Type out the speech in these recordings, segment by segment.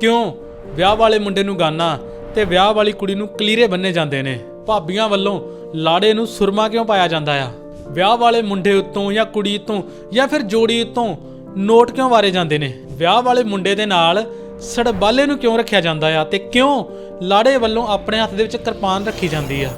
ਕਿਉਂ? ਵਿਆਹ ਵਾਲੇ ਮੁੰਡੇ ਨੂੰ ਗਾਨਾ ਤੇ ਵਿਆਹ ਵਾਲੀ ਕੁੜੀ ਨੂੰ ਕਲੀਰੇ ਬੰਨੇ ਜਾਂਦੇ ਨੇ। ਭਾਬੀਆਂ ਵੱਲੋਂ ਲਾੜੇ ਨੂੰ ਸੁਰਮਾ ਕਿਉਂ ਪਾਇਆ ਜਾਂਦਾ ਆ? ਵਿਆਹ ਵਾਲੇ ਮੁੰਡੇ ਉੱਤੋਂ ਜਾਂ ਕੁੜੀ ਉੱਤੋਂ ਜਾਂ ਫਿਰ ਜੋੜੀ ਉੱਤੋਂ ਨੋਟ ਕਿਉਂ ਵਾਰੇ ਜਾਂਦੇ ਨੇ? ਵਿਆਹ ਵਾਲੇ ਮੁੰਡੇ ਦੇ ਨਾਲ ਸੜਬਾਲੇ ਨੂੰ ਕਿਉਂ ਰੱਖਿਆ ਜਾਂਦਾ ਆ ਤੇ ਕਿਉਂ ਲਾੜੇ ਵੱਲੋਂ ਆਪਣੇ ਹੱਥ ਦੇ ਵਿੱਚ ਕਿਰਪਾਨ ਰੱਖੀ ਜਾਂਦੀ ਆ?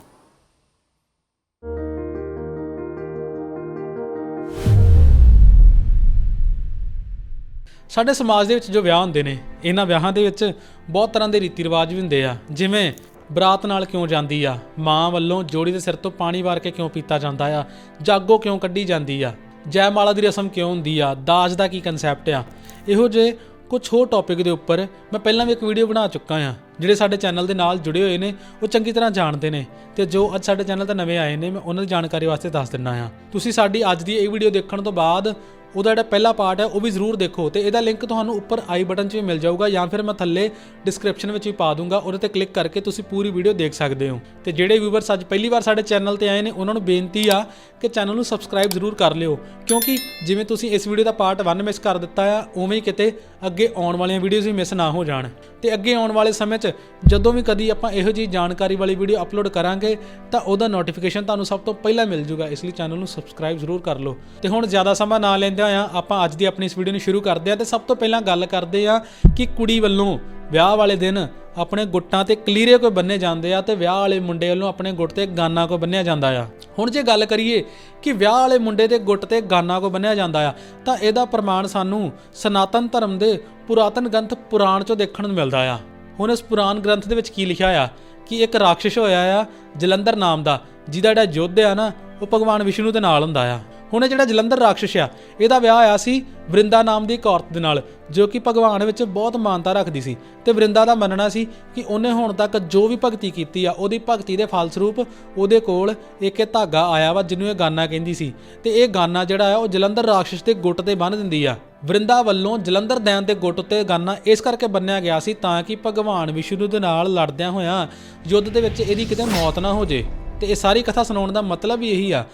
ਸਾਡੇ ਸਮਾਜ ਦੇ ਵਿੱਚ ਜੋ ਵਿਆਹ ਹੁੰਦੇ ਨੇ, ਇਹਨਾਂ ਵਿਆਹਾਂ ਦੇ ਵਿੱਚ ਬਹੁਤ ਤਰ੍ਹਾਂ ਦੇ ਰੀਤੀ ਰਿਵਾਜ ਵੀ ਹੁੰਦੇ ਆ। ਜਿਵੇਂ ਬਰਾਤ ਨਾਲ ਕਿਉਂ ਜਾਂਦੀ ਆ, ਮਾਂ ਵੱਲੋਂ ਜੋੜੀ ਦੇ ਸਿਰ ਤੋਂ ਪਾਣੀ ਵਾਰ ਕੇ ਕਿਉਂ ਪੀਤਾ ਜਾਂਦਾ ਆ, ਜਾਗੋ ਕਿਉਂ ਕੱਢੀ ਜਾਂਦੀ ਆ, ਜੈਮਾਲਾ ਦੀ ਰਸਮ ਕਿਉਂ ਹੁੰਦੀ ਆ, ਦਾਜ ਦਾ ਕੀ ਕਨਸੈਪਟ ਆ। ਇਹੋ ਜਿਹੇ ਕੁਝ ਹੋਰ ਟੌਪਿਕ ਦੇ ਉੱਪਰ ਮੈਂ ਪਹਿਲਾਂ ਵੀ ਇੱਕ ਵੀਡੀਓ ਬਣਾ ਚੁੱਕਾ ਹਾਂ ਜਿਹੜੇ ਸਾਡੇ ਚੈਨਲ ਦੇ ਨਾਲ ਜੁੜੇ ਹੋਏ ਨੇ, ਉਹ ਚੰਗੀ ਤਰ੍ਹਾਂ ਜਾਣਦੇ ਨੇ। ਤੇ ਜੋ ਅੱਜ ਸਾਡੇ ਚੈਨਲ ਤੇ ਨਵੇਂ ਆਏ ਨੇ, ਮੈਂ ਉਹਨਾਂ ਦੀ ਜਾਣਕਾਰੀ ਵਾਸਤੇ ਦੱਸ ਦਿੰਨਾ ਆ। ਤੁਸੀਂ ਸਾਡੀ ਅੱਜ ਦੀ ਇਹ ਵੀਡੀਓ ਦੇਖਣ ਤੋਂ ਬਾਅਦ ਉਹਦਾ ਜਿਹੜਾ ਪਹਿਲਾ ਪਾਰਟ ਹੈ, ਉਹ ਵੀ ਜ਼ਰੂਰ ਦੇਖੋ ਤੇ ਇਹਦਾ ਲਿੰਕ ਤੁਹਾਨੂੰ ਉੱਪਰ ਆਈ ਬਟਨ 'ਚ ਵੀ ਮਿਲ ਜਾਊਗਾ ਜਾਂ ਫਿਰ ਮੈਂ ਥੱਲੇ ਡਿਸਕ੍ਰਿਪਸ਼ਨ ਵਿੱਚ ਵੀ ਪਾ ਦੂੰਗਾ, ਉਹਦੇ ਤੇ ਕਲਿੱਕ ਕਰਕੇ ਤੁਸੀਂ ਪੂਰੀ ਵੀਡੀਓ ਦੇਖ ਸਕਦੇ ਹੋ। ਤੇ ਜਿਹੜੇ ਵੀਵਰਸ ਅੱਜ ਪਹਿਲੀ ਵਾਰ ਸਾਡੇ ਚੈਨਲ ਤੇ ਆਏ ਨੇ, ਉਹਨਾਂ ਨੂੰ ਬੇਨਤੀ ਆ ਕਿ ਚੈਨਲ ਨੂੰ ਸਬਸਕ੍ਰਾਈਬ ਜ਼ਰੂਰ ਕਰ ਲਿਓ, ਕਿਉਂਕਿ ਜਿਵੇਂ ਤੁਸੀਂ ਇਸ ਵੀਡੀਓ ਦਾ ਪਾਰਟ 1 ਮਿਸ ਕਰ ਦਿੱਤਾ ਆ, ਉਵੇਂ ਹੀ ਕਿਤੇ ਅੱਗੇ ਆਉਣ ਵਾਲੀਆਂ ਵੀਡੀਓਜ਼ ਵੀ ਮਿਸ ਨਾ ਹੋ ਜਾਣ। ਤੇ ਅੱਗੇ ਆਉਣ ਵਾਲੇ ਸਮੇਂ 'ਚ ਜਦੋਂ ਵੀ ਕਦੀ ਆਪਾਂ ਇਹੋ ਜਿਹੀ ਜਾਣਕਾਰੀ ਵਾਲੀ ਵੀਡੀਓ ਅਪਲੋਡ ਕਰਾਂਗੇ, ਤਾਂ ਉਹਦਾ ਨੋਟੀਫਿਕੇਸ਼ਨ ਤੁਹਾਨੂੰ ਸਭ ਤੋਂ ਪਹਿਲਾਂ ਮਿਲ ਜੂਗਾ ਇਸ ਲਈ ਚੈਨਲ ਨੂੰ ਸਬਸਕ੍ਰਾਈਬ ਜ਼ਰੂਰ ਕਰ ਲਓ। ਤੇ ਹੁਣ ਜ਼ਿਆਦਾ ਸਮਾਂ ਨਾ ਲੈਂਦੇ ਆ, ਆਪਾਂ ਅੱਜ ਦੀ ਆਪਣੀ ਇਸ ਵੀਡੀਓ ਨੂੰ ਸ਼ੁਰੂ ਕਰਦੇ ਹਾਂ ਤੇ ਸਭ ਤੋਂ ਪਹਿਲਾਂ ਗੱਲ ਕਰਦੇ ਆ ਕਿ ਕੁੜੀ ਵੱਲੋਂ ਵਿਆਹ ਵਾਲੇ ਦਿਨ ਆਪਣੇ ਗੁੱਟਾਂ ਤੇ ਕਲੀਰੇ ਕੋਈ ਬੰਨੇ ਜਾਂਦੇ ਆ ਤੇ ਵਿਆਹ ਵਾਲੇ ਮੁੰਡੇ ਵੱਲੋਂ ਆਪਣੇ ਗੁੱਟ ਤੇ ਗਾਨਾ ਕੋ ਬੰਨਿਆ ਜਾਂਦਾ ਆ। ਹੁਣ ਜੇ ਗੱਲ ਕਰੀਏ ਕਿ ਵਿਆਹ ਵਾਲੇ ਮੁੰਡੇ ਦੇ ਗੁੱਟ ਤੇ ਗਾਨਾ ਕੋ ਬੰਨਿਆ ਜਾਂਦਾ ਆ, ਤਾਂ ਇਹਦਾ ਪ੍ਰਮਾਣ ਸਾਨੂੰ ਸਨਾਤਨ ਧਰਮ ਦੇ ਪੁਰਾਤਨ ਗ੍ਰੰਥ ਪੁਰਾਣ ਚੋਂ ਦੇਖਣ ਨੂੰ ਮਿਲਦਾ ਆ। ਹੁਣ ਇਸ ਪੁਰਾਣ ਗ੍ਰੰਥ ਦੇ ਵਿੱਚ ਕੀ ਲਿਖਿਆ ਆ ਕਿ ਇੱਕ ਰਾਖਸ਼ ਹੋਇਆ ਆ ਜਲੰਧਰ ਨਾਮ ਦਾ, ਜਿਹਦਾ ਜਿਹੜਾ ਯੁੱਧ ਆ ਨਾ, ਉਹ ਭਗਵਾਨ ਵਿਸ਼ਨੂੰ ਦੇ ਨਾਲ ਹੁੰਦਾ ਆ। ਹੁਣ ਇਹ ਜਿਹੜਾ ਜਲੰਧਰ ਰਾਖਸ਼ ਆ, ਇਹਦਾ ਵਿਆਹ ਆਇਆ ਸੀ ਵਰਿੰਦਾ ਨਾਮ ਦੀ ਇੱਕ ਔਰਤ ਦੇ ਨਾਲ, ਜੋ ਕਿ ਭਗਵਾਨ ਵਿੱਚ ਬਹੁਤ ਮਾਨਤਾ ਰੱਖਦੀ ਸੀ। ਤੇ ਵਰਿੰਦਾ ਦਾ ਮੰਨਣਾ ਸੀ ਕਿ ਉਹਨੇ ਹੁਣ ਤੱਕ ਜੋ ਵੀ ਭਗਤੀ ਕੀਤੀ ਆ, ਉਹਦੀ ਭਗਤੀ ਦੇ ਫਲਸਰੂਪ ਉਹਦੇ ਕੋਲ ਇੱਕ ਇਹ ਧਾਗਾ ਆਇਆ ਵਾ, ਜਿਹਨੂੰ ਇਹ ਗਾਨਾ ਕਹਿੰਦੀ ਸੀ। ਤੇ ਇਹ ਗਾਨਾ ਜਿਹੜਾ ਆ, ਉਹ ਜਲੰਧਰ ਰਾਖਸ਼ ਦੇ ਗੁੱਟ ਤੇ ਬੰਨ੍ਹ ਦਿੰਦੀ ਆ। ਵਰਿੰਦਾ ਵੱਲੋਂ ਜਲੰਧਰ ਦੈਨ ਦੇ ਗੁੱਟ ਉੱਤੇ ਗਾਨਾ ਇਸ ਕਰਕੇ ਬੰਨਿਆ ਗਿਆ ਸੀ ਤਾਂ ਕਿ ਭਗਵਾਨ ਵਿਸ਼ਨੂੰ ਦੇ ਨਾਲ ਲੜਦਿਆਂ ਹੋਇਆਂ ਯੁੱਧ ਦੇ ਵਿੱਚ ਇਹਦੀ ਕਿਤੇ ਮੌਤ ਨਾ ਹੋ ਜੇ। ਤੇ ਇਹ ਸਾਰੀ ਕਥਾ ਸੁਣਾਉਣ ਦਾ ਮਤਲਬ ਵੀ ਇਹੀ ਆ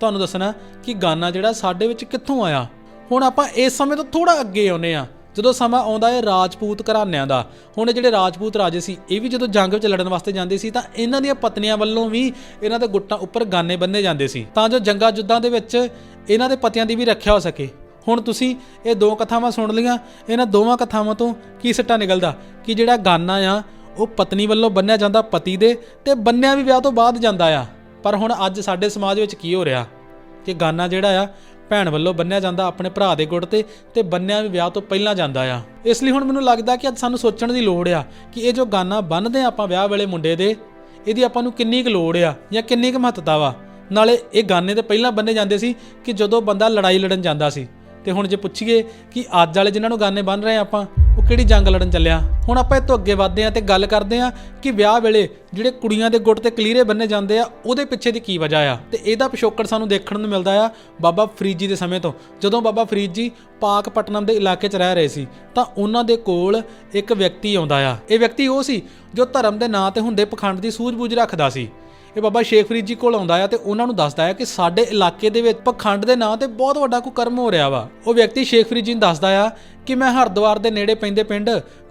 ਤੁਹਾਨੂੰ ਦੱਸਣਾ ਕਿ ਗਾਨਾ ਜਿਹੜਾ ਸਾਡੇ ਵਿੱਚ ਕਿੱਥੋਂ ਆਇਆ? ਹੁਣ ਆਪਾਂ ਇਸ ਸਮੇਂ ਤੋਂ ਥੋੜਾ ਅੱਗੇ ਆਉਨੇ ਆ ਜਦੋਂ ਸਮਾਂ ਆਉਂਦਾ ਹੈ ਰਾਜਪੂਤ ਘਰਾਣਿਆਂ ਦਾ। ਹੁਣ ਇਹ ਜਿਹੜੇ ਰਾਜਪੂਤ ਰਾਜੇ ਸੀ, ਇਹ ਵੀ ਜਦੋਂ ਜੰਗ ਵਿੱਚ ਲੜਨ ਵਾਸਤੇ ਜਾਂਦੇ ਸੀ ਤਾਂ ਇਹਨਾਂ ਦੀਆਂ ਪਤਨੀਆਂ ਵੱਲੋਂ ਵੀ ਇਹਨਾਂ ਦੇ ਗੁੱਟਾਂ ਉੱਪਰ ਗਾਨੇ ਬੰਨੇ ਜਾਂਦੇ ਸੀ। ਤਾਂ ਜੋ ਜੰਗਾਂ ਜੁੱਦਾਂ ਦੇ ਵਿੱਚ ਇਹਨਾਂ ਦੇ ਪਤਿਆਂ ਦੀ ਵੀ ਰੱਖਿਆ ਹੋ ਸਕੇ। ਹੁਣ ਤੁਸੀਂ ਇਹ ਦੋ ਕਥਾਵਾਂ ਸੁਣ ਲਈਆਂ। ਇਹਨਾਂ ਦੋਵਾਂ ਕਥਾਵਾਂ ਤੋਂ ਕੀ ਸਿੱਟਾ ਨਿਕਲਦਾ? ਕਿ ਜਿਹੜਾ ਗਾਨਾ ਆ, ਉਹ ਪਤਨੀ ਵੱਲੋਂ ਬੰਨਿਆ ਜਾਂਦਾ ਪਤੀ ਦੇ ਤੇ ਬੰਨਿਆ ਵੀ ਵਿਆਹ ਤੋਂ ਬਾਅਦ ਜਾਂਦਾ ਆ। ਪਰ ਹੁਣ ਅੱਜ ਸਾਡੇ ਸਮਾਜ ਵਿੱਚ ਕੀ ਹੋ ਰਿਹਾ? ਕਿ ਗਾਨਾ ਜਿਹੜਾ ਆ, ਭੈਣ ਵੱਲੋਂ ਬੰਨਿਆ ਜਾਂਦਾ ਆਪਣੇ ਭਰਾ ਦੇ ਗੁੱਟ ਤੇ ਤੇ ਬੰਨਿਆ ਵੀ ਵਿਆਹ ਤੋਂ ਪਹਿਲਾਂ ਜਾਂਦਾ ਆ। ਇਸ ਲਈ ਹੁਣ ਮੈਨੂੰ ਲੱਗਦਾ ਕਿ ਅੱਜ ਸਾਨੂੰ ਸੋਚਣ ਦੀ ਲੋੜ ਆ ਕਿ ਇਹ ਜੋ ਗਾਨਾ ਬੰਨਦੇ ਆ ਆਪਾਂ ਵਿਆਹ ਵੇਲੇ ਮੁੰਡੇ ਦੇ, ਇਹਦੀ ਆਪਾਂ ਨੂੰ ਕਿੰਨੀ ਕੁ ਲੋੜ ਆ ਜਾਂ ਕਿੰਨੀ ਕੁ ਮਹੱਤਤਾ ਵਾ? ਨਾਲੇ ਇਹ ਗਾਨੇ ਤੇ ਪਹਿਲਾਂ ਬੰਨੇ ਜਾਂਦੇ ਸੀ ਕਿ ਜਦੋਂ ਬੰਦਾ ਲੜਾਈ ਲੜਨ ਜਾਂਦਾ ਸੀ। ਤੇ ਹੁਣ ਜੇ ਪੁੱਛੀਏ ਕਿ ਅੱਜ ਵਾਲੇ ਜਿਨ੍ਹਾਂ ਨੂੰ ਗਾਨੇ ਬੰਨ ਰਹੇ ਆ ਆਪਾਂ ਉਹ ਕਿਹੜੀ ਜੰਗ ਲੜਨ ਚੱਲਿਆ? ਹੁਣ ਆਪਾਂ ਇਹ ਤੋਂ ਅੱਗੇ ਵਧਦੇ ਆ ਤੇ ਗੱਲ ਕਰਦੇ ਆ ਕਿ ਵਿਆਹ ਵੇਲੇ ਜਿਹੜੇ ਕੁੜੀਆਂ ਦੇ ਗੁੱਟ ਤੇ ਕਲੀਰੇ ਬੰਨੇ ਜਾਂਦੇ ਆ, ਉਹਦੇ ਪਿੱਛੇ ਦੀ ਕੀ ਵਜ੍ਹਾ ਆ? ਤੇ ਇਹਦਾ ਪਿਛੋਕੜ ਸਾਨੂੰ ਦੇਖਣ ਨੂੰ ਮਿਲਦਾ ਆ ਬਾਬਾ ਫਰੀਦ ਜੀ ਦੇ ਸਮੇਂ ਤੋਂ। ਜਦੋਂ ਬਾਬਾ ਫਰੀਦ ਜੀ ਪਾਕਪਟਨਮ ਦੇ ਇਲਾਕੇ 'ਚ ਰਹਿ ਰਹੇ ਸੀ, ਤਾਂ ਉਹਨਾਂ ਦੇ ਕੋਲ ਇੱਕ ਵਿਅਕਤੀ ਆਉਂਦਾ ਆ। ਇਹ ਵਿਅਕਤੀ ਉਹ ਸੀ ਜੋ ਧਰਮ ਦੇ ਨਾਂ ਤੇ ਹੁੰਦੇ ਪਖੰਡ ਦੀ ਸੂਝ-ਬੂਝ ਰੱਖਦਾ ਸੀ। ਇਹ ਬਾਬਾ ਸ਼ੇਖ ਫਰੀਦ ਜੀ ਕੋਲ ਆਉਂਦਾ ਆ ਤੇ ਉਹਨਾਂ ਨੂੰ ਦੱਸਦਾ ਆ ਕਿ ਸਾਡੇ ਇਲਾਕੇ ਦੇ ਵਿੱਚ ਪਖੰਡ ਦੇ ਨਾਂ ਤੇ ਬਹੁਤ ਵੱਡਾ ਕੋਈ ਕਰਮ ਹੋ ਰਿਹਾ ਵਾ। ਉਹ ਵਿਅਕਤੀ ਸ਼ੇਖ ਫਰੀਦ ਜੀ ਨੂੰ ਦੱਸਦਾ ਆ ਕਿ ਮੈਂ ਹਰਦੁਆਰ ਦੇ ਨੇੜੇ ਪੈਂਦੇ ਪਿੰਡ